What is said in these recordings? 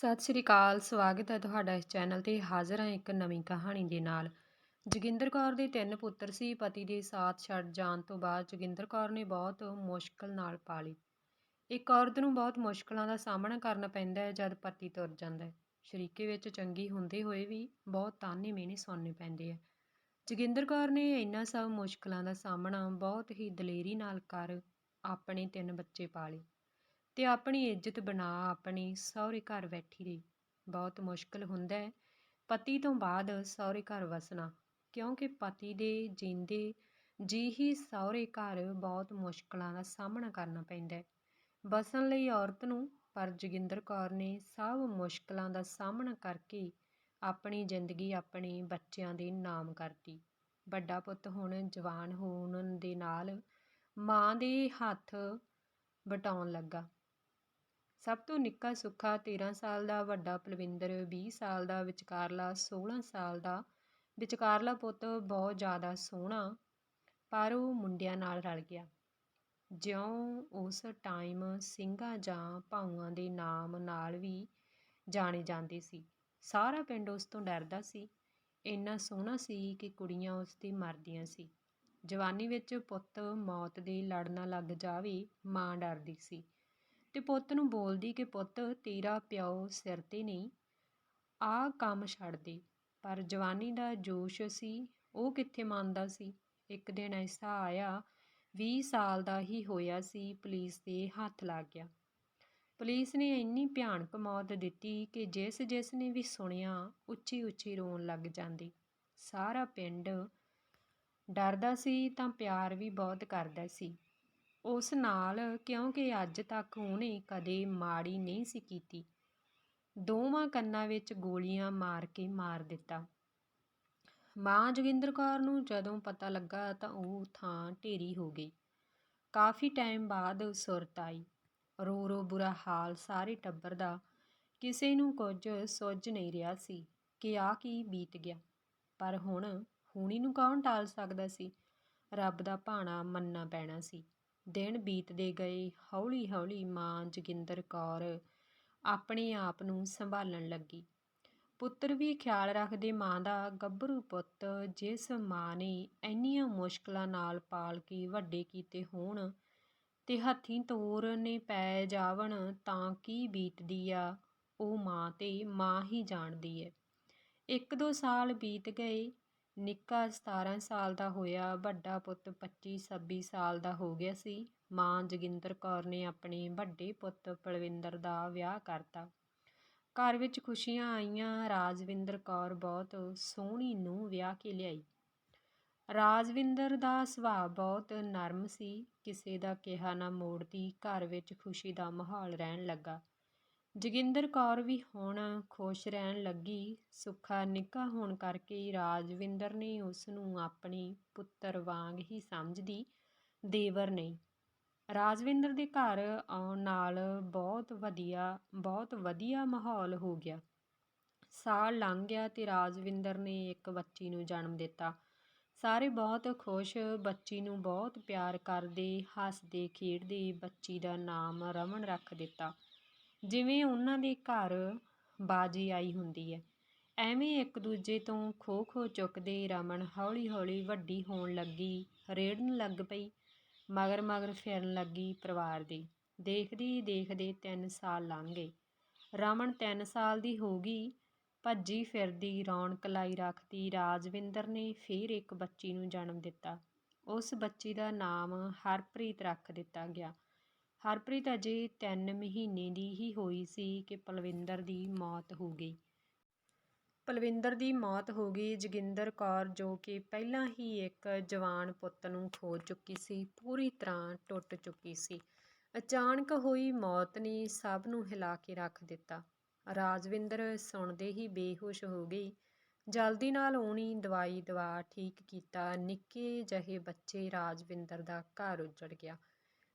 ਸਤਿ ਸ਼੍ਰੀ ਅਕਾਲ, ਸਵਾਗਤ ਹੈ ਤੁਹਾਡਾ ਇਸ ਚੈਨਲ ਤੇ ਹਾਜ਼ਰ ਹਾਂ ਇੱਕ ਨਵੀਂ ਕਹਾਣੀ ਦੇ ਨਾਲ। ਜੋਗਿੰਦਰ ਕੌਰ ਦੇ ਤਿੰਨ ਪੁੱਤਰ ਸੀ, ਪਤੀ ਦੇ ਸਾਥ ਛੱਡ ਜਾਣ ਤੋਂ ਬਾਅਦ ਜੋਗਿੰਦਰ ਕੌਰ ਨੇ ਬਹੁਤ ਮੁਸ਼ਕਲ ਨਾਲ ਪਾਲੀ। ਇੱਕ ਔਰਤ ਨੂੰ ਬਹੁਤ ਮੁਸ਼ਕਲਾਂ ਦਾ ਸਾਹਮਣਾ ਕਰਨਾ ਪੈਂਦਾ ਹੈ ਜਦ ਪਤੀ ਤੁਰ ਜਾਂਦਾ ਹੈ। ਸ਼ਰੀਕੇ ਵਿੱਚ ਚੰਗੀ ਹੁੰਦੇ ਹੋਏ ਵੀ ਬਹੁਤ ਤਾਨੇ ਮਿਹਣੇ ਸੁਣਨੇ ਪੈਂਦੇ ਆ। ਜੋਗਿੰਦਰ ਕੌਰ ਨੇ ਇੰਨਾ ਸਭ ਮੁਸ਼ਕਲਾਂ ਦਾ ਸਾਹਮਣਾ ਬਹੁਤ ਹੀ ਦਲੇਰੀ ਨਾਲ ਕਰ ਆਪਣੇ ਤਿੰਨ ਬੱਚੇ ਪਾਲੇ। ਤੇ ਆਪਣੀ ਇੱਜ਼ਤ ਬਣਾ, ਆਪਣੀ ਸਹੁਰੇ ਘਰ ਬੈਠੀ ਰਹੀ। ਬਹੁਤ ਮੁਸ਼ਕਲ ਹੁੰਦਾ ਹੈ। ਪਤੀ ਤੋਂ ਬਾਅਦ ਸਹੁਰੇ ਘਰ ਵਸਣਾ, ਕਿਉਂਕਿ ਪਤੀ ਦੇ ਜਿੰਦੇ ਜੀ ਹੀ ਸਹੁਰੇ ਘਰ ਬਹੁਤ ਮੁਸ਼ਕਲਾਂ ਦਾ ਸਾਹਮਣਾ ਕਰਨਾ ਪੈਂਦਾ ਹੈ। ਬਸਣ ਲਈ ਔਰਤ ਨੂੰ, ਪਰ ਜੋਗਿੰਦਰ ਕੌਰ ਨੇ ਸਭ ਮੁਸ਼ਕਲਾਂ ਦਾ ਸਾਹਮਣਾ ਕਰਕੇ ਆਪਣੀ ਜ਼ਿੰਦਗੀ ਆਪਣੇ ਬੱਚਿਆਂ ਦੇ ਨਾਮ ਕਰਤੀ। ਵੱਡਾ ਪੁੱਤ ਹੁਣ ਜਵਾਨ ਹੋਣ ਦੇ ਨਾਲ ਮਾਂ ਦੇ ਹੱਥ ਵਟਾਉਣ ਲੱਗਾ। ਸਭ ਤੋਂ ਨਿੱਕਾ ਸੁੱਖਾ 13 ਸਾਲ ਦਾ ਵੱਡਾ ਪਲਵਿੰਦਰ 20 ਸਾਲ ਦਾ ਵਿਚਕਾਰਲਾ 16 ਸਾਲ ਦਾ ਵਿਚਕਾਰਲਾ ਪੁੱਤ ਬਹੁਤ ਜ਼ਿਆਦਾ ਸੋਹਣਾ, ਪਰ ਉਹ ਮੁੰਡਿਆਂ ਨਾਲ ਰਲ ਗਿਆ। ਜਿਉਂ ਉਸ ਟਾਈਮ ਸਿੰਘਾਂ ਜਾਂ ਭਾਊਆਂ ਦੇ ਨਾਮ ਨਾਲ ਵੀ ਜਾਣੇ ਜਾਂਦੇ ਸੀ। ਸਾਰਾ ਪਿੰਡ ਉਸ ਤੋਂ ਡਰਦਾ ਸੀ। ਇੰਨਾ ਸੋਹਣਾ ਸੀ ਕਿ ਕੁੜੀਆਂ ਉਸ ਤੇ ਮਰਦੀਆਂ ਸੀ। ਜਵਾਨੀ ਵਿੱਚ ਪੁੱਤ ਮੌਤ ਦੇ ਲੜਨਾ ਲੱਗ ਜਾਵੇ, ਮਾਂ ਡਰਦੀ ਸੀ। ਅਤੇ ਪੁੱਤ ਨੂੰ ਬੋਲਦੀ ਕਿ ਪੁੱਤ, ਤੇਰਾ ਪਿਓ ਸਿਰ ਤੇ ਨਹੀਂ ਆ ਕੰਮ ਛੱਡ ਦੇ। ਪਰ ਜਵਾਨੀ ਦਾ ਜੋਸ਼ ਸੀ, ਉਹ ਕਿੱਥੇ ਮੰਨਦਾ ਸੀ? ਇੱਕ ਦਿਨ ਐਸਾ ਆਇਆ 20 ਸਾਲ ਦਾ ਹੀ ਹੋਇਆ ਸੀ, ਪੁਲਿਸ ਦੇ ਹੱਥ ਲੱਗ ਗਿਆ। ਪੁਲਿਸ ਨੇ ਇੰਨੀ ਭਿਆਨਕ ਮੌਤ ਦਿੱਤੀ ਕਿ ਜਿਸ ਜਿਸ ਨੇ ਵੀ ਸੁਣਿਆ, ਉੱਚੀ ਉੱਚੀ ਰੋਣ ਲੱਗ ਜਾਂਦੀ। ਸਾਰਾ ਪਿੰਡ ਡਰਦਾ ਸੀ ਤਾਂ ਪਿਆਰ ਵੀ ਬਹੁਤ ਕਰਦਾ ਸੀ। ਉਸ ਨਾਲ ਕਿਉਂਕਿ ਅੱਜ ਤੱਕ ਉਹਨੇ ਕਦੇ ਮਾੜੀ ਨਹੀਂ ਸੀ ਕੀਤੀ। ਦੋਵਾਂ ਕੰਨਾਂ ਵਿੱਚ ਗੋਲੀਆਂ ਮਾਰ ਕੇ ਮਾਰ ਦਿੱਤਾ। ਮਾਂ ਜੋਗਿੰਦਰ ਕੌਰ ਨੂੰ ਜਦੋਂ ਪਤਾ ਲੱਗਾ ਤਾਂ ਉਹ ਥਾਂ ਢੇਰੀ ਹੋ ਗਈ। ਕਾਫੀ ਟਾਈਮ ਬਾਅਦ ਸੁਰਤ ਆਈ। ਰੋ ਰੋ ਬੁਰਾ ਹਾਲ ਸਾਰੇ ਟੱਬਰ ਦਾ। ਕਿਸੇ ਨੂੰ ਕੁਝ ਸੁੱਝ ਨਹੀਂ ਰਿਹਾ ਸੀ ਕਿ ਆ ਕੀ ਬੀਤ ਗਿਆ। ਪਰ ਹੁਣ, ਹੁਣੀ ਨੂੰ ਕੌਣ ਟਾਲ ਸਕਦਾ ਸੀ? ਰੱਬ ਦਾ ਭਾਣਾ ਮੰਨਣਾ ਪੈਣਾ ਸੀ। ਦਿਨ ਬੀਤਦੇ ਗਏ। ਹੌਲੀ ਹੌਲੀ ਮਾਂ ਜੋਗਿੰਦਰ ਕੌਰ ਆਪਣੇ ਆਪ ਨੂੰ ਸੰਭਾਲਣ ਲੱਗੀ। ਪੁੱਤਰ ਵੀ ਖਿਆਲ ਰੱਖਦੇ ਮਾਂ ਦਾ ਗੱਭਰੂ ਪੁੱਤ, ਜਿਸ ਮਾਂ ਨੇ ਇੰਨੀਆਂ ਮੁਸ਼ਕਲਾਂ ਨਾਲ ਪਾਲ ਕੇ ਵੱਡੇ ਕੀਤੇ ਹੋਣ ਤੇ ਹੱਥੀਂ ਤੋਰ ਨੇ ਪੈ ਜਾਵਣ ਤਾਂ ਕੀ ਬੀਤਦੀ ਆ, ਉਹ ਮਾਂ ਤੇ ਮਾਂ ਹੀ ਜਾਣਦੀ ਹੈ ਇੱਕ ਦੋ ਸਾਲ ਬੀਤ ਗਏ ਨਿੱਕਾ 17 ਸਾਲ ਦਾ ਹੋਇਆ, ਵੱਡਾ ਪੁੱਤ 25 26 ਸਾਲ ਦਾ ਹੋ ਗਿਆ ਸੀ। ਮਾਂ ਜੋਗਿੰਦਰ ਕੌਰ ਨੇ ਆਪਣੇ ਵੱਡੇ ਪੁੱਤ ਪਲਵਿੰਦਰ ਦਾ ਵਿਆਹ ਕਰਤਾ। ਘਰ ਵਿੱਚ ਖੁਸ਼ੀਆਂ ਆਈਆਂ, ਰਾਜਵਿੰਦਰ ਕੌਰ ਬਹੁਤ ਸੋਹਣੀ ਨੂੰ ਵਿਆਹ ਕੇ ਲਿਆਈ। ਰਾਜਵਿੰਦਰ ਦਾ ਸੁਭਾਅ ਬਹੁਤ ਨਰਮ ਸੀ, ਕਿਸੇ ਦਾ ਕਿਹਾ ਨਾ ਮੋੜਦੀ, ਘਰ ਵਿੱਚ ਖੁਸ਼ੀ ਦਾ ਮਾਹੌਲ ਰਹਿਣ ਲੱਗਾ। ਜੋਗਿੰਦਰ ਕੌਰ ਵੀ ਹੁਣ ਖੁਸ਼ ਰਹਿਣ ਲੱਗੀ। ਸੁੱਖਾ ਨਿੱਕਾ ਹੋਣ ਕਰਕੇ ਰਾਜਵਿੰਦਰ ਨੇ ਉਸ ਨੂੰ ਆਪਣੀ ਪੁੱਤਰ ਵਾਂਗ ਹੀ ਸਮਝਦੀ ਦੇਵਰ ਨਹੀਂ। ਰਾਜਵਿੰਦਰ ਦੇ ਘਰ ਆਉਣ ਨਾਲ ਬਹੁਤ ਵਧੀਆ ਬਹੁਤ ਵਧੀਆ ਮਾਹੌਲ ਹੋ ਗਿਆ। ਸਾਲ ਲੰਘ ਗਿਆ ਤੇ ਰਾਜਵਿੰਦਰ ਨੇ ਇੱਕ ਬੱਚੀ ਨੂੰ ਜਨਮ ਦਿੱਤਾ। ਸਾਰੇ ਬਹੁਤ ਖੁਸ਼, ਬੱਚੀ ਨੂੰ ਬਹੁਤ ਪਿਆਰ ਕਰਦੇ, ਹੱਸਦੇ, ਖੇਡਦੇ, ਬੱਚੀ ਦਾ ਨਾਮ ਰਮਨ ਰੱਖ ਦਿੱਤਾ। ਜਿਵੇਂ ਉਹਨਾਂ ਦੇ ਘਰ ਬਾਜੀ ਆਈ ਹੁੰਦੀ ਹੈ। ਐਵੇਂ ਇੱਕ ਦੂਜੇ ਤੋਂ ਖੋ ਖੋ ਚੁੱਕਦੇ ਰਮਨ ਹੌਲੀ ਹੌਲੀ ਵੱਡੀ ਹੋਣ ਲੱਗੀ, ਰੇੜਨ ਲੱਗ ਪਈ ਮਗਰ ਮਗਰ ਫਿਰਨ ਲੱਗੀ ਪਰਿਵਾਰ ਦੇ। ਦੇਖਦੀ ਦੇਖਦੇ 3 ਸਾਲ ਲੰਘ ਗਏ। ਰਮਨ 3 ਸਾਲ ਦੀ ਹੋ ਗਈ, ਭੱਜੀ ਫਿਰਦੀ ਰੌਣਕ ਲਾਈ ਰੱਖਦੀ, ਰਾਜਵਿੰਦਰ ਨੇ ਫੇਰ ਇੱਕ ਬੱਚੀ ਨੂੰ ਜਨਮ ਦਿੱਤਾ। ਉਸ ਬੱਚੀ ਦਾ ਨਾਮ ਹਰਪ੍ਰੀਤ ਰੱਖ ਦਿੱਤਾ ਗਿਆ। ਹਰਪ੍ਰੀਤ ਅਜੇ ਤਿੰਨ ਮਹੀਨੇ ਦੀ ਹੀ ਹੋਈ ਸੀ ਕਿ ਪਲਵਿੰਦਰ ਦੀ ਮੌਤ ਹੋ ਗਈ। ਪਲਵਿੰਦਰ ਦੀ ਮੌਤ ਹੋ ਗਈ ਜਗਿੰਦਰ ਕੌਰ, ਜੋ ਕਿ ਪਹਿਲਾਂ ਹੀ ਇੱਕ ਜਵਾਨ ਪੁੱਤ ਨੂੰ ਖੋ ਚੁੱਕੀ ਸੀ, ਪੂਰੀ ਤਰ੍ਹਾਂ ਟੁੱਟ ਚੁੱਕੀ ਸੀ। ਅਚਾਨਕ ਹੋਈ ਮੌਤ ਨੇ ਸਭ ਨੂੰ ਹਿਲਾ ਕੇ ਰੱਖ ਦਿੱਤਾ। ਰਾਜਵਿੰਦਰ ਸੁਣਦੇ ਹੀ ਬੇਹੋਸ਼ ਹੋ ਗਈ। ਜਲਦੀ ਨਾਲ ਓਣੀ ਦਵਾਈ ਦਵਾ ਠੀਕ ਕੀਤਾ। ਨਿੱਕੇ ਜਿਹੇ ਬੱਚੇ ਰਾਜਵਿੰਦਰ ਦਾ ਘਰ ਉੱਜੜ ਗਿਆ।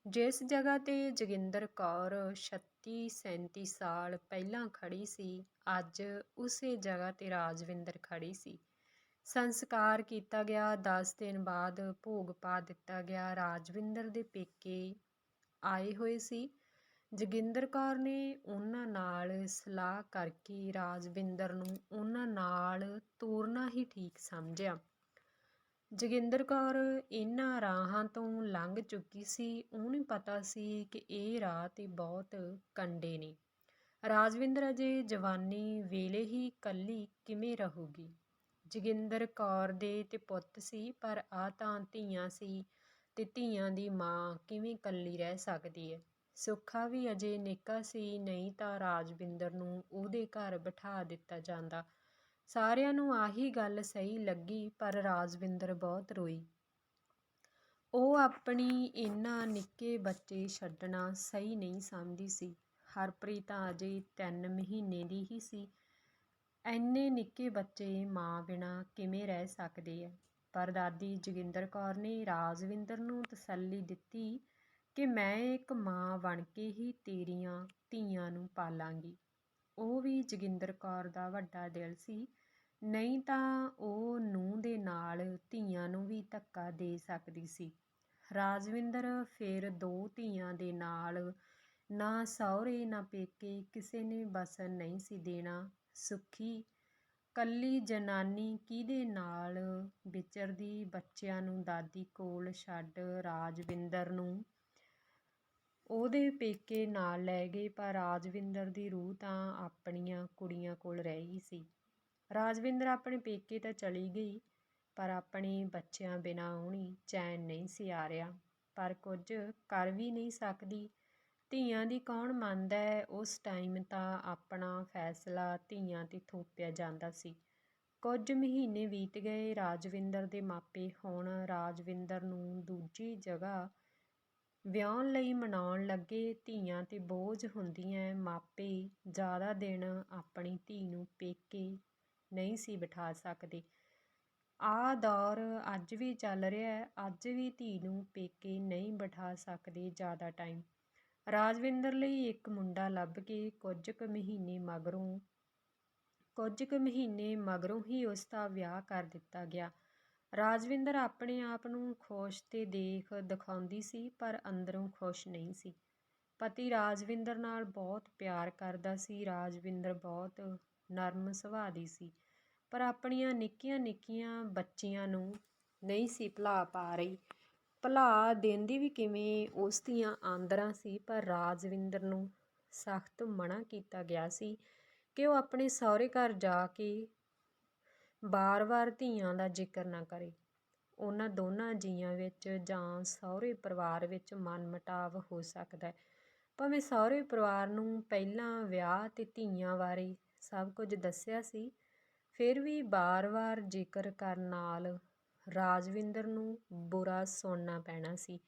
ਜਿਸ ਜਗ੍ਹਾ ਤੇ ਜੋਗਿੰਦਰ ਕੌਰ 36 37 ਸਾਲ ਪਹਿਲਾਂ ਖੜੀ ਸੀ, ਅੱਜ ਉਸੇ ਜਗ੍ਹਾ ਤੇ ਰਾਜਵਿੰਦਰ ਖੜੀ ਸੀ। ਸੰਸਕਾਰ ਕੀਤਾ ਗਿਆ 10 ਦਿਨ ਬਾਅਦ ਭੋਗ ਪਾ ਦਿੱਤਾ ਗਿਆ। ਰਾਜਵਿੰਦਰ ਦੇ ਪੇਕੇ ਆਏ ਹੋਏ ਸੀ। ਜੋਗਿੰਦਰ ਕੌਰ ਨੇ ਉਹਨਾਂ ਨਾਲ ਸਲਾਹ ਕਰਕੇ ਰਾਜਵਿੰਦਰ ਨੂੰ ਉਹਨਾਂ ਨਾਲ ਤੋਰਨਾ ਹੀ ਠੀਕ ਸਮਝਿਆ। ਜੋਗਿੰਦਰ ਕੌਰ ਇਹਨਾਂ ਰਾਹਾਂ ਤੋਂ ਲੰਘ ਚੁੱਕੀ ਸੀ। ਉਹਨੂੰ ਪਤਾ ਸੀ ਕਿ ਇਹ ਰਾਹ ਤੇ ਬਹੁਤ ਕੰਡੇ ਨੇ। ਰਾਜਵਿੰਦਰ ਅਜੇ ਜਵਾਨੀ ਵੇਲੇ ਹੀ ਕੱਲੀ ਕਿਵੇਂ ਰਹੂਗੀ? ਜੋਗਿੰਦਰ ਕੌਰ ਦੇ ਤੇ ਪੁੱਤ ਸੀ, ਪਰ ਆ ਤਾਂ ਧੀਆਂ ਸੀ ਤੇ ਧੀਆਂ ਦੀ ਮਾਂ ਕਿਵੇਂ ਕੱਲੀ ਰਹਿ ਸਕਦੀ ਹੈ ਸੁੱਖਾ ਵੀ ਅਜੇ ਨਿੱਕਾ ਸੀ, ਨਹੀਂ ਤਾਂ ਰਾਜਵਿੰਦਰ ਨੂੰ ਉਹਦੇ ਘਰ ਬਿਠਾ ਦਿੱਤਾ ਜਾਂਦਾ। ਸਾਰਿਆਂ ਨੂੰ ਆਹੀ ਗੱਲ ਸਹੀ ਲੱਗੀ, ਪਰ ਰਾਜਵਿੰਦਰ ਬਹੁਤ ਰੋਈ। ਉਹ ਆਪਣੀ ਇਹਨਾਂ ਨਿੱਕੇ ਬੱਚੇ ਛੱਡਣਾ ਸਹੀ ਨਹੀਂ ਸਮਝਦੀ ਸੀ। ਹਰਪ੍ਰੀਤ ਤਾਂ ਅਜੇ 3 ਮਹੀਨੇ ਦੀ ਹੀ ਸੀ। ਐਨੇ ਨਿੱਕੇ ਬੱਚੇ ਮਾਂ ਬਿਨਾ ਕਿਵੇਂ ਰਹਿ ਸਕਦੇ ਐ ਪਰ ਦਾਦੀ ਜੋਗਿੰਦਰ ਕੌਰ ਨੇ ਰਾਜਵਿੰਦਰ ਨੂੰ ਤਸੱਲੀ ਦਿੱਤੀ ਕਿ ਮੈਂ ਇੱਕ ਮਾਂ ਬਣ ਕੇ ਹੀ ਤੇਰੀਆਂ ਧੀਆਂ ਨੂੰ ਪਾਲਾਂਗੀ। ਉਹ ਵੀ ਜੋਗਿੰਦਰ ਕੌਰ ਦਾ ਵੱਡਾ ਦਿਲ ਸੀ। ਨਹੀਂ ਤਾਂ ਉਹ ਨੂੰਹ ਦੇ ਨਾਲ ਧੀਆਂ ਨੂੰ ਵੀ ਧੱਕਾ ਦੇ ਸਕਦੀ ਸੀ। ਰਾਜਵਿੰਦਰ ਫਿਰ ਦੋ ਧੀਆਂ ਦੇ ਨਾਲ ਨਾ ਸਹੁਰੇ, ਨਾ ਪੇਕੇ ਕਿਸੇ ਨੇ ਬਸਣ ਨਹੀਂ ਸੀ ਦੇਣਾ। ਸੁਖੀ, ਕੱਲੀ ਜਨਾਨੀ ਕਿਹਦੇ ਨਾਲ ਵਿਚਰਦੀ ਬੱਚਿਆਂ ਨੂੰ ਦਾਦੀ ਕੋਲ ਛੱਡ ਰਾਜਵਿੰਦਰ ਨੂੰ ਉਹਦੇ ਪੇਕੇ ਨਾਲ ਲੈ ਗਏ, ਪਰ ਰਾਜਵਿੰਦਰ ਦੀ ਰੂਹ ਤਾਂ ਆਪਣੀਆਂ ਕੁੜੀਆਂ ਕੋਲ ਰਹਿ ਗਈ ਸੀ। ਰਾਜਵਿੰਦਰ ਆਪਣੇ ਪੇਕੇ ਤਾਂ ਚਲੀ ਗਈ, ਪਰ ਆਪਣੇ ਬੱਚਿਆਂ ਬਿਨਾਂ ਉਹਨੀ ਚੈਨ ਨਹੀਂ ਸੀ ਆ ਰਿਹਾ। ਪਰ ਕੁਝ ਕਰ ਵੀ ਨਹੀਂ ਸਕਦੀ। ਧੀਆਂ ਦੀ ਕੌਣ ਮੰਨਦਾ ਹੈ? ਉਸ ਟਾਈਮ ਤਾਂ ਆਪਣਾ ਫੈਸਲਾ ਧੀਆਂ ਤੇ ਥੋਪਿਆ ਜਾਂਦਾ ਸੀ। ਕੁਝ ਮਹੀਨੇ ਬੀਤ ਗਏ, ਰਾਜਵਿੰਦਰ ਦੇ ਮਾਪੇ ਹੁਣ ਰਾਜਵਿੰਦਰ ਨੂੰ ਦੂਜੀ ਜਗ੍ਹਾ ਵਿਆਹੁਣ ਲਈ ਮਨਾਉਣ ਲੱਗੇ ਧੀਆਂ ਤੇ ਬੋਝ ਹੁੰਦੀਆਂ ਮਾਪੇ ਜ਼ਿਆਦਾ ਦਿਨ ਆਪਣੀ ਧੀ ਨੂੰ ਪੇਕੇ ਨਹੀਂ ਸੀ ਬਿਠਾ ਸਕਦੇ। ਆ ਦੌਰ ਅੱਜ ਵੀ ਚੱਲ ਰਿਹਾ ਹੈ ਅੱਜ ਵੀ ਧੀ ਨੂੰ ਪੇਕੇ ਨਹੀਂ ਬਿਠਾ ਸਕਦੇ ਜ਼ਿਆਦਾ ਟਾਈਮ। ਰਾਜਵਿੰਦਰ ਲਈ ਇੱਕ ਮੁੰਡਾ ਲੱਭ ਕੇ ਕੁਝ ਕੁ ਮਹੀਨੇ ਮਗਰੋਂ, ਕੁਝ ਕੁ ਮਹੀਨੇ ਮਗਰੋਂ ਹੀ ਉਸ ਦਾ ਵਿਆਹ ਕਰ ਦਿੱਤਾ ਗਿਆ। ਰਾਜਵਿੰਦਰ ਆਪਣੇ ਆਪ ਨੂੰ ਖੁਸ਼ ਤੇ ਦੇਖ ਦਿਖਾਉਂਦੀ ਸੀ, ਪਰ ਅੰਦਰੋਂ ਖੁਸ਼ ਨਹੀਂ ਸੀ। ਪਤੀ ਰਾਜਵਿੰਦਰ ਨਾਲ ਬਹੁਤ ਪਿਆਰ ਕਰਦਾ ਸੀ। ਰਾਜਵਿੰਦਰ ਬਹੁਤ ਨਰਮ ਸੁਭਾਅ ਦੀ ਸੀ, ਪਰ ਆਪਣੀਆਂ ਨਿੱਕੀਆਂ ਨਿੱਕੀਆਂ ਬੱਚੀਆਂ ਨੂੰ ਨਹੀਂ ਸੀ ਭੁਲਾ ਪਾ ਰਹੀ। ਭੁਲਾ ਦਿੰਦੀ ਵੀ ਕਿਵੇਂ ਉਸ ਦੀਆਂ ਆਂਦਰਾਂ ਸੀ, ਪਰ ਰਾਜਵਿੰਦਰ ਨੂੰ ਸਖਤ ਮਨਾ ਕੀਤਾ ਗਿਆ ਸੀ ਕਿ ਉਹ ਆਪਣੇ ਸਹੁਰੇ ਘਰ ਜਾ ਕੇ ਵਾਰ ਵਾਰ ਧੀਆਂ ਦਾ ਜ਼ਿਕਰ ਨਾ ਕਰੇ। ਉਹਨਾਂ ਦੋਨਾਂ ਜੀਆਂ ਵਿੱਚ ਜਾਂ ਸਹੁਰੇ ਪਰਿਵਾਰ ਵਿੱਚ ਮਨਮਟਾਵ ਹੋ ਸਕਦਾ ਹੈ। ਭਾਵੇਂ ਸਹੁਰੇ ਪਰਿਵਾਰ ਨੂੰ ਪਹਿਲਾਂ ਵਿਆਹ ਤੇ ਧੀਆਂ ਬਾਰੇ ਸਭ ਕੁਝ ਦੱਸਿਆ ਸੀ, ਫਿਰ ਵੀ ਵਾਰ ਵਾਰ ਜ਼ਿਕਰ ਕਰਨ ਨਾਲ ਰਾਜਵਿੰਦਰ ਨੂੰ ਬੁਰਾ ਸੁਣਨਾ ਪੈਣਾ ਸੀ।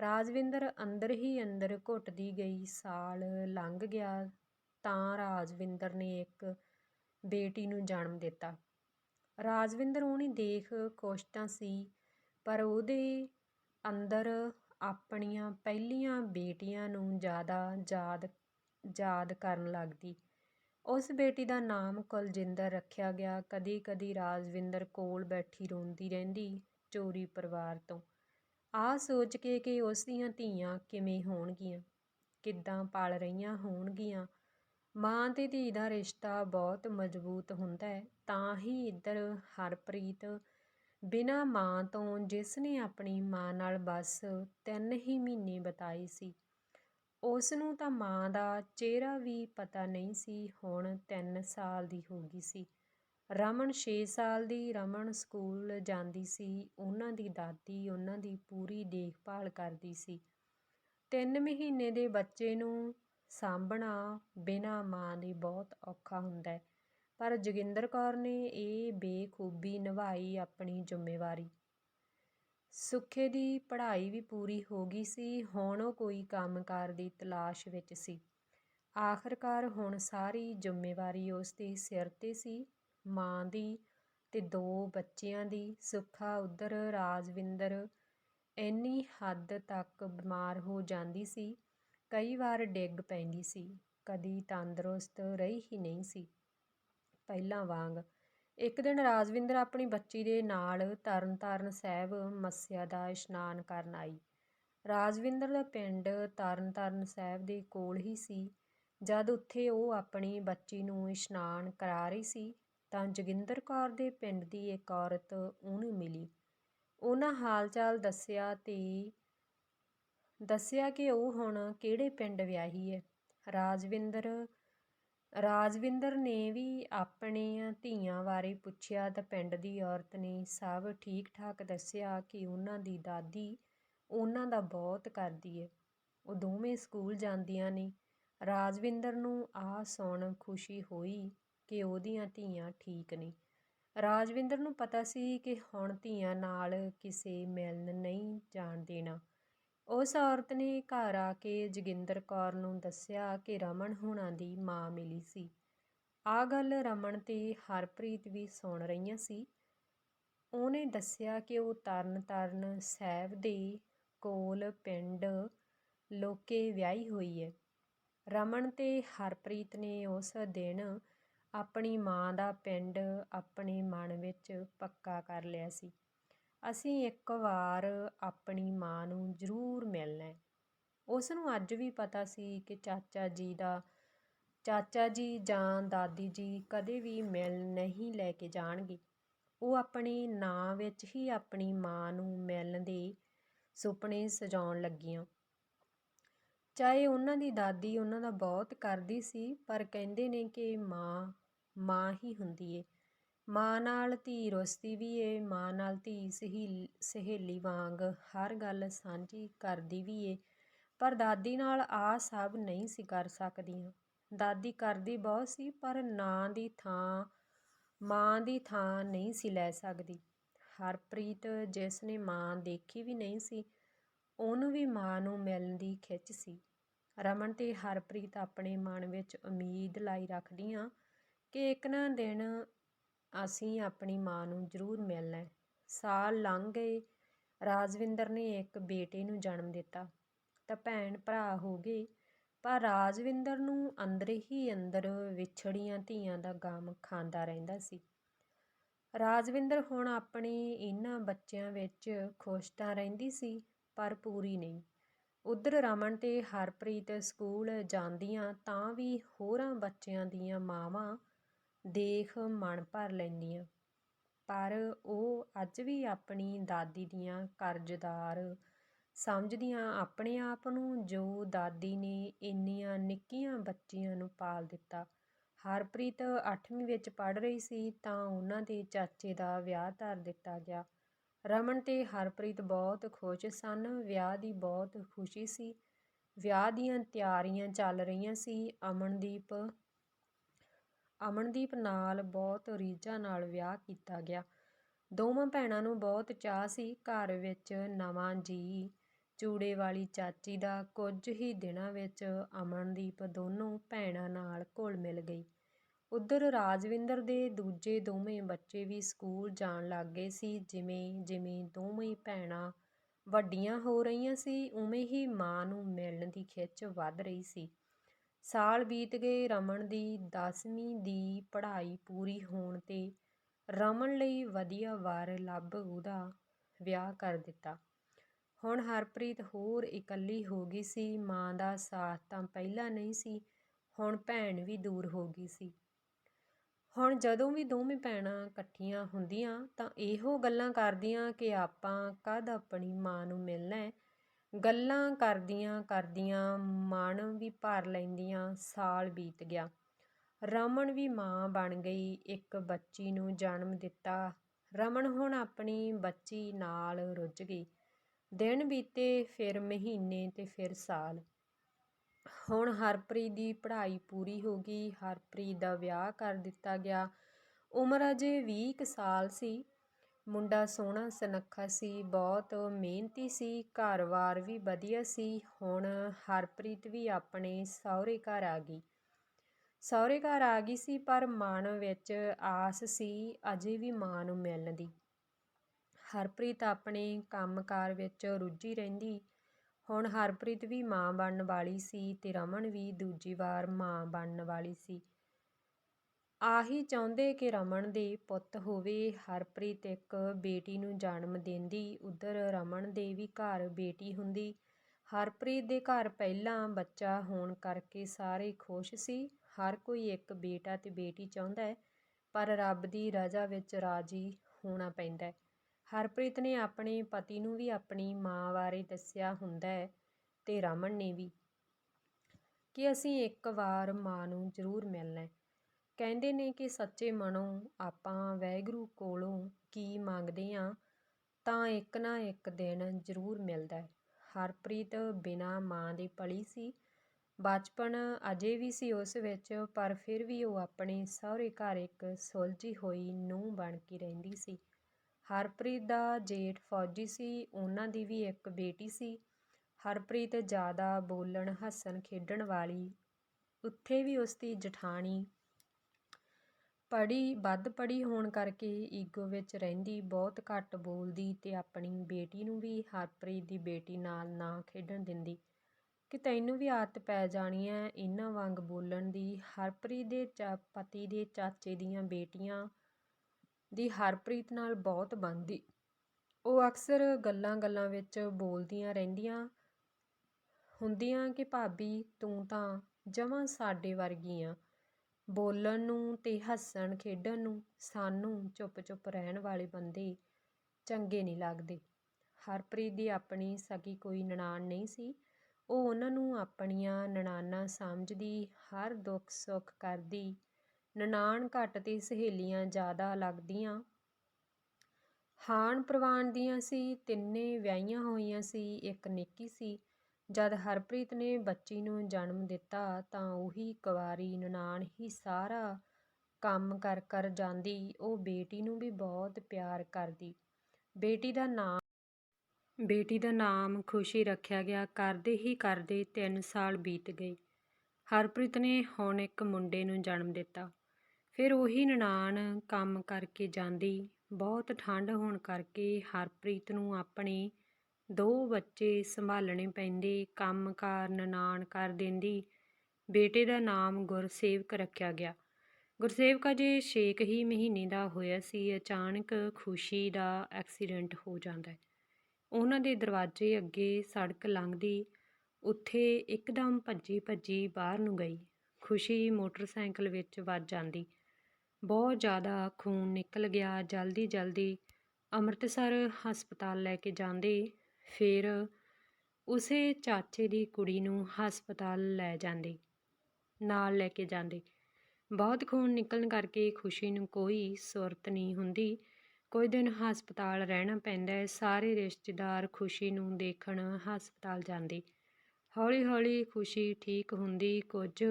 ਰਾਜਵਿੰਦਰ ਅੰਦਰ ਹੀ ਅੰਦਰ ਘੁੱਟਦੀ ਗਈ, ਸਾਲ ਲੰਘ ਗਿਆ ਤਾਂ ਰਾਜਵਿੰਦਰ ਨੇ ਇੱਕ ਬੇਟੀ ਨੂੰ ਜਨਮ ਦਿੱਤਾ। ਰਾਜਵਿੰਦਰ ਉਹਨੇ ਦੇਖ ਖੁਸ਼ ਤਾਂ ਸੀ, ਪਰ ਉਹਦੇ ਅੰਦਰ ਆਪਣੀਆਂ ਪਹਿਲੀਆਂ ਬੇਟੀਆਂ ਨੂੰ ਜ਼ਿਆਦਾ ਯਾਦ ਯਾਦ ਕਰਨ ਲੱਗਦੀ। ਉਸ ਬੇਟੀ ਦਾ ਨਾਮ ਕੁਲਜਿੰਦਰ ਰੱਖਿਆ ਗਿਆ। ਕਦੀ ਕਦੀ ਰਾਜਵਿੰਦਰ ਕੋਲ ਬੈਠੀ ਰੋਂਦੀ ਰਹਿੰਦੀ ਚੋਰੀ ਪਰਿਵਾਰ ਤੋਂ। ਆ ਸੋਚ ਕੇ ਕਿ ਉਸ ਦੀਆਂ ਧੀਆਂ ਕਿਵੇਂ ਹੋਣਗੀਆਂ, ਕਿੱਦਾਂ ਪਾਲ ਰਹੀਆਂ ਹੋਣਗੀਆਂ ਮਾਂ ਅਤੇ ਧੀ ਦਾ ਰਿਸ਼ਤਾ ਬਹੁਤ ਮਜ਼ਬੂਤ ਹੁੰਦਾ ਹੈ, ਤਾਂ ਹੀ ਇੱਧਰ ਹਰਪ੍ਰੀਤ ਬਿਨਾਂ ਮਾਂ ਤੋਂ ਜਿਸ ਨੇ ਆਪਣੀ ਮਾਂ ਨਾਲ ਬਸ ਤਿੰਨ ਹੀ ਮਹੀਨੇ ਬਿਤਾਏ ਸੀ। ਉਸ ਨੂੰ ਤਾਂ ਮਾਂ ਦਾ ਚਿਹਰਾ ਵੀ ਪਤਾ ਨਹੀਂ ਸੀ, ਹੁਣ 3 ਸਾਲ ਦੀ ਹੋ ਗਈ ਸੀ। ਰਮਨ 6 ਸਾਲ ਦੀ, ਰਮਨ ਸਕੂਲ ਜਾਂਦੀ ਸੀ, ਉਹਨਾਂ ਦੀ ਦਾਦੀ, ਉਹਨਾਂ ਦੀ ਪੂਰੀ ਦੇਖਭਾਲ ਕਰਦੀ ਸੀ। 3 ਮਹੀਨੇ ਦੇ ਬੱਚੇ ਨੂੰ ਸਾਂਭਣਾ ਬਿਨਾਂ ਮਾਂ ਦੇ ਬਹੁਤ ਔਖਾ ਹੁੰਦਾ ਹੈ। ਪਰ ਜੋਗਿੰਦਰ ਕੌਰ ਨੇ ਇਹ ਬੇਖੂਬੀ ਨਿਭਾਈ ਆਪਣੀ ਜ਼ਿੰਮੇਵਾਰੀ। ਸੁੱਖੇ ਦੀ ਪੜ੍ਹਾਈ ਵੀ ਪੂਰੀ ਹੋ ਗਈ ਸੀ, ਹੁਣ ਉਹ ਕੋਈ ਕੰਮਕਾਰ ਦੀ ਤਲਾਸ਼ ਵਿੱਚ ਸੀ। ਆਖਰਕਾਰ ਹੁਣ ਸਾਰੀ ਜ਼ਿੰਮੇਵਾਰੀ ਉਸ ਦੇ ਸਿਰ ਤੇ ਸੀ, ਮਾਂ ਦੀ ਤੇ ਦੋ ਬੱਚਿਆਂ ਦੀ। ਸੁੱਖਾ ਉਧਰ, ਰਾਜਵਿੰਦਰ ਇੰਨੀ ਹੱਦ ਤੱਕ ਬਿਮਾਰ ਹੋ ਜਾਂਦੀ ਸੀ ਕਈ ਵਾਰ ਡਿੱਗ ਪੈਂਦੀ ਸੀ, ਕਦੀ ਤੰਦਰੁਸਤ ਰਹੀ ਹੀ ਨਹੀਂ ਸੀ। ਪਹਿਲਾਂ ਵਾਂਗ ਇੱਕ ਦਿਨ ਰਾਜਵਿੰਦਰ ਆਪਣੀ ਬੱਚੀ ਦੇ ਨਾਲ ਤਰਨਤਾਰਨ ਸਾਹਿਬ ਮੱਸਿਆ ਦਾ ਇਸ਼ਨਾਨ ਕਰਨ ਆਈ। ਰਾਜਵਿੰਦਰ ਦਾ ਪਿੰਡ ਤਰਨਤਾਰਨ ਸਾਹਿਬ ਦੇ ਕੋਲ ਹੀ ਸੀ। ਜਦ ਉੱਥੇ ਉਹ ਆਪਣੀ ਬੱਚੀ ਨੂੰ ਇਸ਼ਨਾਨ ਕਰਾ ਰਹੀ ਸੀ, ਤਾਂ ਜੋਗਿੰਦਰ ਕੌਰ ਦੇ ਪਿੰਡ ਦੀ ਇੱਕ ਔਰਤ ਉਹਨੂੰ ਮਿਲੀ। ਉਹਨਾਂ ਹਾਲ-ਚਾਲ ਦੱਸਿਆ ਤੇ ਦੱਸਿਆ ਕਿ ਉਹ ਹੁਣ ਕਿਹੜੇ ਪਿੰਡ ਵਿਆਹੀ ਹੈ ਰਾਜਵਿੰਦਰ ਰਾਜਵਿੰਦਰ ਨੇ ਵੀ ਆਪਣੀਆਂ ਧੀਆਂ ਬਾਰੇ ਪੁੱਛਿਆ ਤਾਂ ਪਿੰਡ ਦੀ ਔਰਤ ਨੇ ਸਭ ਠੀਕ-ਠਾਕ ਦੱਸਿਆ ਕਿ ਉਹਨਾਂ ਦੀ ਦਾਦੀ ਉਹਨਾਂ ਦਾ ਬਹੁਤ ਕਰਦੀ ਹੈ ਉਹ ਦੋਵੇਂ ਸਕੂਲ ਜਾਂਦੀਆਂ ਨੇ। ਰਾਜਵਿੰਦਰ ਨੂੰ ਆਹ ਸੁਣ ਖੁਸ਼ੀ ਹੋਈ ਕਿ ਉਹਦੀਆਂ ਧੀਆਂ ਠੀਕ ਨੇ। ਰਾਜਵਿੰਦਰ ਨੂੰ ਪਤਾ ਸੀ ਕਿ ਹੁਣ ਧੀਆਂ ਨਾਲ ਕਿਸੇ ਮਿਲਣ ਨਹੀਂ ਜਾਣ ਦੇਣਾ। ਉਸ ਔਰਤ ਨੇ ਘਰ ਆ ਕੇ ਜੋਗਿੰਦਰ ਕੌਰ ਨੂੰ ਦੱਸਿਆ ਕਿ ਰਮਨ ਹੁਣਾਂ ਦੀ ਮਾਂ ਮਿਲੀ ਸੀ। ਆ ਗੱਲ ਰਮਨ ਤੇ ਹਰਪ੍ਰੀਤ ਵੀ ਸੁਣ ਰਹੀਆਂ ਸੀ। ਉਹਨੇ ਦੱਸਿਆ ਕਿ ਉਹ ਤਰਨ ਤਾਰਨ ਸਾਹਿਬ ਦੇ ਕੋਲ ਪਿੰਡ ਲੋਕੇ ਵਿਆਹੀ ਹੋਈ ਹੈ। ਰਮਨ ਤੇ ਹਰਪ੍ਰੀਤ ਨੇ ਉਸ ਦਿਨ ਆਪਣੀ ਮਾਂ ਦਾ ਪਿੰਡ ਆਪਣੇ ਮਨ ਵਿੱਚ ਪੱਕਾ ਕਰ ਲਿਆ ਸੀ। ਅਸੀਂ ਇੱਕ ਵਾਰ ਆਪਣੀ ਮਾਂ ਨੂੰ ਜ਼ਰੂਰ ਮਿਲਣਾ ਹੈ। ਉਸ ਨੂੰ ਅੱਜ ਵੀ ਪਤਾ ਸੀ ਕਿ ਚਾਚਾ ਜੀ ਦਾ, ਚਾਚਾ ਜੀ ਜਾਂ ਦਾਦੀ ਜੀ ਕਦੇ ਵੀ ਮਿਲ ਨਹੀਂ ਲੈ ਕੇ ਜਾਣਗੇ। ਉਹ ਆਪਣੇ ਨਾਂ ਵਿੱਚ ਹੀ ਆਪਣੀ ਮਾਂ ਨੂੰ ਮਿਲਣ ਦੇ ਸੁਪਨੇ ਸਜਾਉਣ ਲੱਗੀਆਂ। ਚਾਹੇ ਉਹਨਾਂ ਦੀ ਦਾਦੀ ਉਹਨਾਂ ਦਾ ਬਹੁਤ ਕਰਦੀ ਸੀ, ਪਰ ਕਹਿੰਦੇ ਨੇ ਕਿ ਮਾਂ ਮਾਂ ਹੀ ਹੁੰਦੀ ਏ। ਮਾਂ ਨਾਲ ਧੀ ਰੁੱਸਦੀ ਵੀ ਏ, ਮਾਂ ਨਾਲ ਧੀ ਸਹੀ ਸਹੇਲੀ ਵਾਂਗ ਹਰ ਗੱਲ ਸਾਂਝੀ ਕਰਦੀ ਵੀ ਏ। ਪਰ ਦਾਦੀ ਨਾਲ ਆ ਸਭ ਨਹੀਂ ਸੀ ਕਰ ਸਕਦੀਆਂ। ਦਾਦੀ ਕਰਦੀ ਬਹੁਤ ਸੀ, ਪਰ ਨਾਂ ਦੀ ਥਾਂ, ਮਾਂ ਦੀ ਥਾਂ ਨਹੀਂ ਸੀ ਲੈ ਸਕਦੀ। ਹਰਪ੍ਰੀਤ ਜਿਸ ਨੇ ਮਾਂ ਦੇਖੀ ਵੀ ਨਹੀਂ ਸੀ, ਉਹਨੂੰ ਵੀ ਮਾਂ ਨੂੰ ਮਿਲਣ ਦੀ ਖਿੱਚ ਸੀ। ਰਮਨ ਤੇ ਹਰਪ੍ਰੀਤ ਆਪਣੇ ਮਨ ਵਿੱਚ ਉਮੀਦ ਲਾਈ ਰੱਖਦੀਆਂ ਕਿ ਇੱਕ ਨਾ ਦਿਨ ਅਸੀਂ ਆਪਣੀ ਮਾਂ ਨੂੰ ਜ਼ਰੂਰ ਮਿਲਣਾ ਸਾਲ ਲੰਘ ਗਏ, ਰਾਜਵਿੰਦਰ ਨੇ ਇੱਕ ਬੇਟੇ ਨੂੰ ਜਨਮ ਦਿੱਤਾ। ਤਾਂ ਭੈਣ ਭਰਾ ਹੋ ਗਏ, ਪਰ ਰਾਜਵਿੰਦਰ ਨੂੰ ਅੰਦਰ ਹੀ ਅੰਦਰ ਵਿਛੜੀਆਂ ਧੀਆਂ ਦਾ ਗਮ ਖਾਂਦਾ ਰਹਿੰਦਾ ਸੀ। ਰਾਜਵਿੰਦਰ ਹੁਣ ਆਪਣੇ ਇਹਨਾਂ ਬੱਚਿਆਂ ਵਿੱਚ ਖੁਸ਼ ਤਾਂ ਰਹਿੰਦੀ ਸੀ, ਪਰ ਪੂਰੀ ਨਹੀਂ। ਉਧਰ ਰਮਨ ਤੇ ਹਰਪ੍ਰੀਤ ਸਕੂਲ ਜਾਂਦੀਆਂ ਤਾਂ ਵੀ ਹੋਰਾਂ ਬੱਚਿਆਂ ਦੀਆਂ ਮਾਵਾਂ ਦੇਖ ਮਨ ਭਰ ਲੈਂਦੀਆਂ ਪਰ ਉਹ ਅੱਜ ਵੀ ਆਪਣੀ ਦਾਦੀ ਦੀਆਂ ਕਰਜ਼ਦਾਰ ਸਮਝਦੀਆਂ ਆਪਣੇ ਆਪ ਨੂੰ, ਜੋ ਦਾਦੀ ਨੇ ਇੰਨੀਆਂ ਨਿੱਕੀਆਂ ਬੱਚੀਆਂ ਨੂੰ ਪਾਲ ਦਿੱਤਾ। ਹਰਪ੍ਰੀਤ 8ਵੀਂ ਵਿੱਚ ਪੜ੍ਹ ਰਹੀ ਸੀ ਤਾਂ ਉਹਨਾਂ ਦੇ ਚਾਚੇ ਦਾ ਵਿਆਹ ਧਰ ਦਿੱਤਾ ਗਿਆ। ਰਮਨ ਤੇ ਹਰਪ੍ਰੀਤ ਬਹੁਤ ਖੁਸ਼ ਸਨ, ਵਿਆਹ ਦੀ ਬਹੁਤ ਖੁਸ਼ੀ ਸੀ। ਵਿਆਹ ਦੀਆਂ ਤਿਆਰੀਆਂ ਚੱਲ ਰਹੀਆਂ ਸੀ। ਅਮਨਦੀਪ ਅਮਨਦੀਪ ਨਾਲ ਬਹੁਤ ਰੀਝਾਂ ਨਾਲ ਵਿਆਹ ਕੀਤਾ ਗਿਆ। ਦੋਵਾਂ ਭੈਣਾਂ ਨੂੰ ਬਹੁਤ ਚਾਹ ਸੀ ਘਰ ਵਿੱਚ ਨਵਾਂ ਜੀ, ਚੂੜੇ ਵਾਲੀ ਚਾਚੀ ਦਾ। ਕੁਝ ਹੀ ਦਿਨਾਂ ਵਿੱਚ ਅਮਨਦੀਪ ਦੋਨੋਂ ਭੈਣਾਂ ਨਾਲ ਘੁਲ ਮਿਲ ਗਈ। ਉਧਰ ਰਾਜਵਿੰਦਰ ਦੇ ਦੂਜੇ ਦੋਵੇਂ ਬੱਚੇ ਵੀ ਸਕੂਲ ਜਾਣ ਲੱਗ ਗਏ ਸੀ, ਜਿਵੇਂ ਜਿਵੇਂ ਦੋਵੇਂ ਭੈਣਾਂ ਵੱਡੀਆਂ ਹੋ ਰਹੀਆਂ ਸੀ, ਉਵੇਂ ਹੀ ਮਾਂ ਨੂੰ ਮਿਲਣ ਦੀ ਖਿੱਚ ਵੱਧ ਰਹੀ ਸੀ। ਸਾਲ ਬੀਤ ਗਏ ਰਮਨ ਦੀ 10ਵੀਂ ਦੀ ਪੜ੍ਹਾਈ ਪੂਰੀ ਹੋਣ ਤੇ ਰਮਨ ਲਈ ਵਧੀਆ ਵਾਰ ਲੱਭ ਉਹਦਾ ਵਿਆਹ ਕਰ ਦਿੱਤਾ। ਹੁਣ ਹਰਪ੍ਰੀਤ ਹੋਰ ਇਕੱਲੀ ਹੋ ਗਈ ਸੀ, ਮਾਂ ਦਾ ਸਾਥ ਤਾਂ ਪਹਿਲਾਂ ਨਹੀਂ ਸੀ, ਹੁਣ ਭੈਣ ਵੀ ਦੂਰ ਹੋ ਗਈ ਸੀ। ਹੁਣ ਜਦੋਂ ਵੀ ਦੋਵੇਂ ਭੈਣਾਂ ਇਕੱਠੀਆਂ ਹੁੰਦੀਆਂ ਤਾਂ ਇਹੋ ਗੱਲਾਂ ਕਰਦੀਆਂ ਕਿ ਆਪਾਂ ਕਦ ਆਪਣੀ ਮਾਂ ਨੂੰ ਮਿਲਣਾ ਗੱਲਾਂ ਕਰਦੀਆਂ ਕਰਦੀਆਂ ਮਨ ਵੀ ਭਰ ਲੈਂਦੀਆਂ, ਸਾਲ ਬੀਤ ਗਿਆ। ਰਮਨ ਵੀ ਮਾਂ ਬਣ ਗਈ, ਇੱਕ ਬੱਚੀ ਨੂੰ ਜਨਮ ਦਿੱਤਾ। ਰਮਨ ਹੁਣ ਆਪਣੀ ਬੱਚੀ ਨਾਲ ਰੁੱਝ ਗਈ। ਦਿਨ ਬੀਤੇ, ਫਿਰ ਮਹੀਨੇ ਤੇ ਫਿਰ ਸਾਲ। ਹੁਣ ਹਰਪ੍ਰੀਤ ਦੀ ਪੜ੍ਹਾਈ ਪੂਰੀ ਹੋ ਗਈ। ਹਰਪ੍ਰੀਤ ਦਾ ਵਿਆਹ ਕਰ ਦਿੱਤਾ ਗਿਆ। ਉਮਰ ਅਜੇ 20 ਸਾਲ ਸੀ। ਮੁੰਡਾ ਸੋਹਣਾ ਸੁਨੱਖਾ ਸੀ, ਬਹੁਤ ਮਿਹਨਤੀ ਸੀ ਘਰ-ਬਾਰ ਵੀ ਵਧੀਆ ਸੀ। ਹੁਣ ਹਰਪ੍ਰੀਤ ਵੀ ਆਪਣੇ ਸਹੁਰੇ ਘਰ ਆ ਗਈ। ਸਹੁਰੇ ਘਰ ਆ ਗਈ ਸੀ, ਪਰ ਮਨ ਵਿੱਚ ਆਸ ਸੀ, ਅਜੇ ਵੀ ਮਾਂ ਨੂੰ ਮਿਲਣ ਦੀ ਹਰਪ੍ਰੀਤ ਆਪਣੇ ਕੰਮਕਾਰ ਵਿੱਚ ਰੁੱਝੀ ਰਹਿੰਦੀ। ਹੁਣ ਹਰਪ੍ਰੀਤ ਵੀ ਮਾਂ ਬਣਨ ਵਾਲੀ ਸੀ ਤੇ ਰਮਨ ਵੀ ਦੂਜੀ ਵਾਰ ਮਾਂ ਬਣਨ ਵਾਲੀ ਸੀ। ਆਹੀ ਚਾਹੁੰਦੇ ਕਿ ਰਮਨ ਦੇ ਪੁੱਤ ਹੋਵੇ। ਹਰਪ੍ਰੀਤ ਇੱਕ ਬੇਟੀ ਨੂੰ ਜਨਮ ਦਿੰਦੀ, ਉਧਰ ਰਮਨ ਦੇ ਵੀ ਘਰ ਬੇਟੀ ਹੁੰਦੀ। ਹਰਪ੍ਰੀਤ ਦੇ ਘਰ ਪਹਿਲਾਂ ਬੱਚਾ ਹੋਣ ਕਰਕੇ ਸਾਰੇ ਖੁਸ਼ ਸੀ। ਹਰ ਕੋਈ ਇੱਕ ਬੇਟਾ ਤੇ ਬੇਟੀ ਚਾਹੁੰਦਾ ਹੈ, ਪਰ ਰੱਬ ਦੀ ਰਜ਼ਾ ਵਿੱਚ ਰਾਜੀ ਹੋਣਾ ਪੈਂਦਾ ਹੈ। ਹਰਪ੍ਰੀਤ ਨੇ ਆਪਣੇ ਪਤੀ ਨੂੰ ਵੀ ਆਪਣੀ ਮਾਂ ਬਾਰੇ ਦੱਸਿਆ ਹੁੰਦਾ ਹੈ ਤੇ ਰਮਨ ਨੇ ਵੀ ਕਿ ਅਸੀਂ ਇੱਕ ਵਾਰ ਮਾਂ ਨੂੰ ਜ਼ਰੂਰ ਮਿਲਣਾ ਹੈ। ਕਹਿੰਦੇ ਨੇ ਕਿ ਸੱਚੇ ਮਨੋਂ ਆਪਾਂ ਵਾਹਿਗੁਰੂ ਕੋਲੋਂ ਕੀ ਮੰਗਦੇ ਹਾਂ ਤਾਂ ਇੱਕ ਨਾ ਇੱਕ ਦਿਨ ਜ਼ਰੂਰ ਮਿਲਦਾ ਹੈ। ਹਰਪ੍ਰੀਤ ਬਿਨਾਂ ਮਾਂ ਦੇ ਪਲੀ ਸੀ। ਬਚਪਨ ਅਜੇ ਵੀ ਸੀ ਉਸ ਵਿੱਚ, ਪਰ ਫਿਰ ਵੀ ਉਹ ਆਪਣੇ ਸਹੁਰੇ ਘਰ ਇੱਕ ਸੁਲਝੀ ਹੋਈ ਨੂੰਹ ਬਣ ਕੇ ਰਹਿੰਦੀ ਸੀ। ਹਰਪ੍ਰੀਤ ਦਾ ਜੇਠ ਫੌਜੀ ਸੀ, ਉਹਨਾਂ ਦੀ ਵੀ ਇੱਕ ਬੇਟੀ ਸੀ। ਹਰਪ੍ਰੀਤ ਜ਼ਿਆਦਾ ਬੋਲਣ ਹੱਸਣ ਖੇਡਣ ਵਾਲੀ, ਉੱਥੇ ਵੀ ਉਸ ਦੀ ਜਠਾਣੀ ਪੜ੍ਹੀ, ਵੱਧ ਪੜ੍ਹੀ ਹੋਣ ਕਰਕੇ ਈਗੋ ਵਿੱਚ ਰਹਿੰਦੀ ਬਹੁਤ ਘੱਟ ਬੋਲਦੀ ਅਤੇ ਆਪਣੀ ਬੇਟੀ ਨੂੰ ਵੀ ਹਰਪ੍ਰੀਤ ਦੀ ਬੇਟੀ ਨਾਲ ਨਾ ਖੇਡਣ ਦਿੰਦੀ। ਕਿ ਤੈਨੂੰ ਵੀ ਆਦਤ ਪੈ ਜਾਣੀ ਹੈ ਇਹਨਾਂ ਵਾਂਗ ਬੋਲਣ ਦੀ। ਹਰਪ੍ਰੀਤ ਦੇ ਚਾ, ਪਤੀ ਦੇ ਚਾਚੇ ਦੀਆਂ ਬੇਟੀਆਂ ਦੀ ਹਰਪ੍ਰੀਤ ਨਾਲ ਬਹੁਤ ਬਣਦੀ। ਉਹ ਅਕਸਰ ਗੱਲਾਂ-ਗੱਲਾਂ ਵਿੱਚ ਬੋਲਦੀਆਂ ਰਹਿੰਦੀਆਂ ਹੁੰਦੀਆਂ ਕਿ ਭਾਬੀ ਤੂੰ ਤਾਂ ਜਮਾਂ ਸਾਡੇ ਵਰਗੀ ਆ ਬੋਲਣ ਨੂੰ ਤੇ ਹੱਸਣ, ਖੇਡਣ ਨੂੰ ਸਾਨੂੰ ਚੁੱਪ-ਚੁੱਪ ਰਹਿਣ ਵਾਲੇ ਬੰਦੇ ਚੰਗੇ ਨਹੀਂ ਲੱਗਦੇ। ਹਰਪ੍ਰੀਤ ਦੀ ਆਪਣੀ ਸਕੀ ਕੋਈ ਨਨਾਣ ਨਹੀਂ ਸੀ। ਉਹ ਉਹਨਾਂ ਨੂੰ ਆਪਣੀਆਂ ਨਨਾਣਾ ਸਮਝਦੀ, ਹਰ ਦੁੱਖ ਸੁੱਖ ਕਰਦੀ। ਨਨਾਣ ਘੱਟ ਤੇ ਸਹੇਲੀਆਂ ਜ਼ਿਆਦਾ ਲੱਗਦੀਆਂ। ਹਾਨ ਪ੍ਰਵਾਨ ਦੀਆਂ ਸੀ, ਤਿੰਨੇ ਵਿਆਹੀਆਂ ਹੋਈਆਂ ਸੀ, ਇੱਕ ਨਿੱਕੀ ਸੀ। ਜਦ ਹਰਪ੍ਰੀਤ ਨੇ ਬੱਚੀ ਨੂੰ ਜਨਮ ਦਿੱਤਾ ਤਾਂ ਉਹੀ ਕੁਵਾਰੀ ਨਨਾਣ ਹੀ ਸਾਰਾ ਕੰਮ ਕਰ ਕਰ ਜਾਂਦੀ, ਉਹ ਬੇਟੀ ਨੂੰ ਵੀ ਬਹੁਤ ਪਿਆਰ ਕਰਦੀ। ਬੇਟੀ ਦਾ ਨਾਮ ਬੇਟੀ ਦਾ ਨਾਮ ਖੁਸ਼ੀ ਰੱਖਿਆ ਗਿਆ, ਕਰਦੇ ਹੀ ਕਰਦੇ 3 ਸਾਲ ਬੀਤ ਗਏ। ਹਰਪ੍ਰੀਤ ਨੇ ਹੁਣ ਇੱਕ ਮੁੰਡੇ ਨੂੰ ਜਨਮ ਦਿੱਤਾ। ਫਿਰ ਉਹੀ ਨਨਾਣ ਕੰਮ ਕਰਕੇ ਜਾਂਦੀ, ਬਹੁਤ ਠੰਡ ਹੋਣ ਕਰਕੇ ਹਰਪ੍ਰੀਤ ਨੂੰ ਆਪਣੇ ਦੋ ਬੱਚੇ ਸੰਭਾਲਣੇ ਪੈਂਦੇ, ਕੰਮ ਕਾਰ ਨਨਾਣ ਕਰ ਦਿੰਦੀ। ਬੇਟੇ ਦਾ ਨਾਮ ਗੁਰਸੇਵਕ ਰੱਖਿਆ ਗਿਆ। ਗੁਰਸੇਵਕ ਅਜੇ 6 ਹੀ ਮਹੀਨੇ ਦਾ ਹੋਇਆ ਸੀ। ਅਚਾਨਕ ਖੁਸ਼ੀ ਦਾ ਐਕਸੀਡੈਂਟ ਹੋ ਜਾਂਦਾ ਹੈ। ਉਹਨਾਂ ਦੇ ਦਰਵਾਜ਼ੇ ਅੱਗੇ ਸੜਕ ਲੰਘਦੀ, ਉੱਥੇ ਇੱਕਦਮ ਭੱਜੀ ਭੱਜੀ ਬਾਹਰ ਨੂੰ ਗਈ। ਖੁਸ਼ੀ ਮੋਟਰਸਾਈਕਲ ਵਿੱਚ ਵੱਜ ਜਾਂਦੀ। ਬਹੁਤ ਜ਼ਿਆਦਾ ਖੂਨ ਨਿਕਲ ਗਿਆ। ਜਲਦੀ ਜਲਦੀ ਅੰਮ੍ਰਿਤਸਰ ਹਸਪਤਾਲ ਲੈ ਕੇ ਜਾਂਦੇ। ਫਿਰ ਉਸੇ ਚਾਚੇ ਦੀ ਕੁੜੀ ਨੂੰ ਹਸਪਤਾਲ ਲੈ ਜਾਂਦੇ, ਨਾਲ ਲੈ ਕੇ ਜਾਂਦੇ। ਬਹੁਤ ਖੂਨ ਨਿਕਲਣ ਕਰਕੇ ਖੁਸ਼ੀ ਨੂੰ ਕੋਈ ਸੁਰਤ ਨਹੀਂ ਹੁੰਦੀ। ਕੁਝ ਦਿਨ ਹਸਪਤਾਲ ਰਹਿਣਾ ਪੈਂਦਾ ਹੈ, ਸਾਰੇ ਰਿਸ਼ਤੇਦਾਰ ਖੁਸ਼ੀ ਨੂੰ ਦੇਖਣ ਹਸਪਤਾਲ ਜਾਂਦੇ। ਹੌਲੀ ਹੌਲੀ ਖੁਸ਼ੀ ਠੀਕ ਹੁੰਦੀ, ਕੁਝ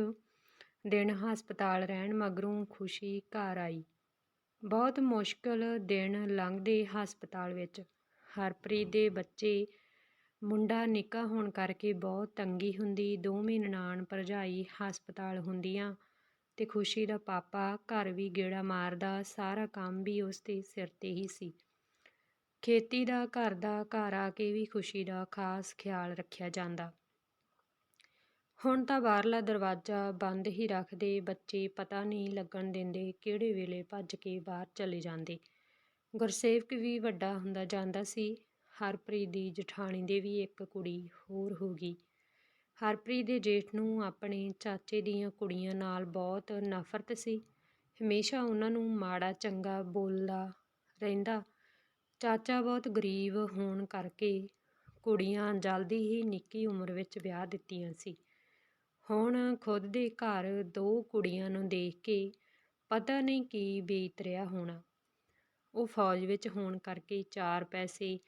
ਦਿਨ ਹਸਪਤਾਲ ਰਹਿਣ ਮਗਰੋਂ ਖੁਸ਼ੀ ਘਰ ਆਈ। ਬਹੁਤ ਮੁਸ਼ਕਲ ਦਿਨ ਲੰਘਦੇ ਹਸਪਤਾਲ ਵਿੱਚ। ਹਰਪ੍ਰੀਤ ਦੇ ਬੱਚੇ ਮੁੰਡਾ ਨਿੱਕਾ ਹੋਣ ਕਰਕੇ ਬਹੁਤ ਤੰਗੀ ਹੁੰਦੀ, ਦੋਵੇਂ ਨਨਾਣ ਭਰਜਾਈ ਹਸਪਤਾਲ ਹੁੰਦੀਆਂ ਤੇ ਖੁਸ਼ੀ ਦਾ ਪਾਪਾ ਘਰ ਵੀ ਗੇੜਾ ਮਾਰਦਾ, ਸਾਰਾ ਕੰਮ ਵੀ ਉਸ ਦੇ ਸਿਰ ਤੇ ਹੀ ਸੀ। ਖੇਤੀ ਦਾ ਘਰ ਦਾ ਘਰ ਆ ਕੇ ਵੀ ਖੁਸ਼ੀ ਦਾ ਖਾਸ ਖਿਆਲ ਰੱਖਿਆ ਜਾਂਦਾ। ਹੁਣ ਤਾਂ ਬਾਹਰਲਾ ਦਰਵਾਜ਼ਾ ਬੰਦ ਹੀ ਰੱਖਦੇ ਬੱਚੇ ਪਤਾ ਨਹੀਂ ਲੱਗਣ ਦਿੰਦੇ ਕਿਹੜੇ ਵੇਲੇ ਭੱਜ ਕੇ ਬਾਹਰ ਚਲੇ ਜਾਂਦੇ। ਗੁਰਸੇਵਕ ਵੀ ਵੱਡਾ ਹੁੰਦਾ ਜਾਂਦਾ ਸੀ। ਹਰਪ੍ਰੀਤ ਦੀ ਜਠਾਣੀ ਦੇ ਵੀ ਇੱਕ ਕੁੜੀ ਹੋਰ ਹੋ ਗਈ। ਹਰਪ੍ਰੀਤ ਦੇ ਜੇਠ ਨੂੰ ਆਪਣੇ ਚਾਚੇ ਦੀਆਂ ਕੁੜੀਆਂ ਨਾਲ ਬਹੁਤ ਨਫ਼ਰਤ ਸੀ। ਹਮੇਸ਼ਾ ਉਹਨਾਂ ਨੂੰ ਮਾੜਾ, ਚੰਗਾ ਬੋਲਦਾ ਰਹਿੰਦਾ। ਚਾਚਾ ਬਹੁਤ ਗਰੀਬ ਹੋਣ ਕਰਕੇ ਕੁੜੀਆਂ ਜਲਦੀ ਹੀ ਨਿੱਕੀ ਉਮਰ ਵਿੱਚ ਵਿਆਹ ਦਿੱਤੀਆਂ ਸੀ। ਹੁਣ ਖੁਦ ਦੇ ਘਰ ਦੋ ਕੁੜੀਆਂ ਨੂੰ ਦੇਖ ਕੇ ਪਤਾ ਨਹੀਂ ਕੀ ਬੀਤ ਰਿਹਾ ਹੋਣਾ। ਉਹ ਫੌਜ ਵਿੱਚ ਹੋਣ ਕਰਕੇ ਚਾਰ ਪੈਸੇ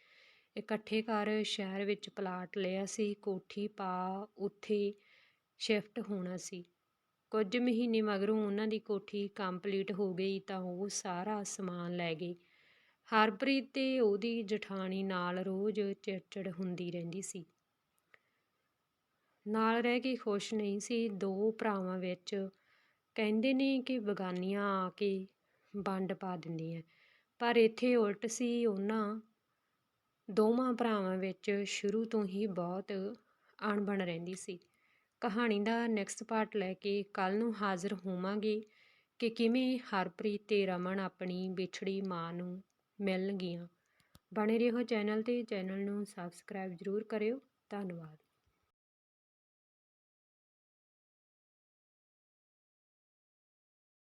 ਇਕੱਠੇ ਕਰ ਸ਼ਹਿਰ ਵਿੱਚ ਪਲਾਟ ਲਿਆ ਸੀ, ਕੋਠੀ ਪਾ ਉੱਥੇ ਸ਼ਿਫਟ ਹੋਣਾ ਸੀ। ਕੁਝ ਮਹੀਨੇ ਮਗਰੋਂ ਉਹਨਾਂ ਦੀ ਕੋਠੀ ਕੰਪਲੀਟ ਹੋ ਗਈ ਤਾਂ ਉਹ ਸਾਰਾ ਸਮਾਨ ਲੈ ਗਏ ਹਰਪ੍ਰੀਤ ਤੇ ਉਹਦੀ ਜਠਾਣੀ ਨਾਲ ਰੋਜ਼ ਚਿੜਚਿੜ ਹੁੰਦੀ ਰਹਿੰਦੀ ਸੀ। ਨਾਲ ਰਹਿ ਕੇ ਖੁਸ਼ ਨਹੀਂ ਸੀ, ਦੋ ਭਰਾਵਾਂ ਵਿੱਚ ਕਹਿੰਦੇ ਨੇ ਕਿ ਬਗਾਨੀਆਂ ਆ ਕੇ ਵੰਡ ਪਾ ਦਿੰਦੀਆਂ। ਪਰ ਇੱਥੇ ਉਲਟ ਸੀ ਉਹਨਾਂ ਦੋਵਾਂ ਭਰਾਵਾਂ ਵਿੱਚ ਸ਼ੁਰੂ ਤੋਂ ਹੀ ਬਹੁਤ ਅਣਬਣ ਰਹਿੰਦੀ ਸੀ। ਕਹਾਣੀ ਦਾ ਨੈਕਸਟ ਪਾਰਟ ਲੈ ਕੇ ਕੱਲ ਨੂੰ ਹਾਜ਼ਰ ਹੋਵਾਂਗੇ ਕਿ ਕਿਵੇਂ ਹਰਪ੍ਰੀਤ ਤੇ ਰਮਨ ਆਪਣੀ ਵਿਛੜੀ ਮਾਂ ਨੂੰ ਮਿਲਣਗੀਆਂ ਬਣੇ ਰਹੋ ਚੈਨਲ ਤੇ, ਚੈਨਲ ਨੂੰ ਸਬਸਕ੍ਰਾਈਬ ਜ਼ਰੂਰ ਕਰਿਓ। ਧੰਨਵਾਦ।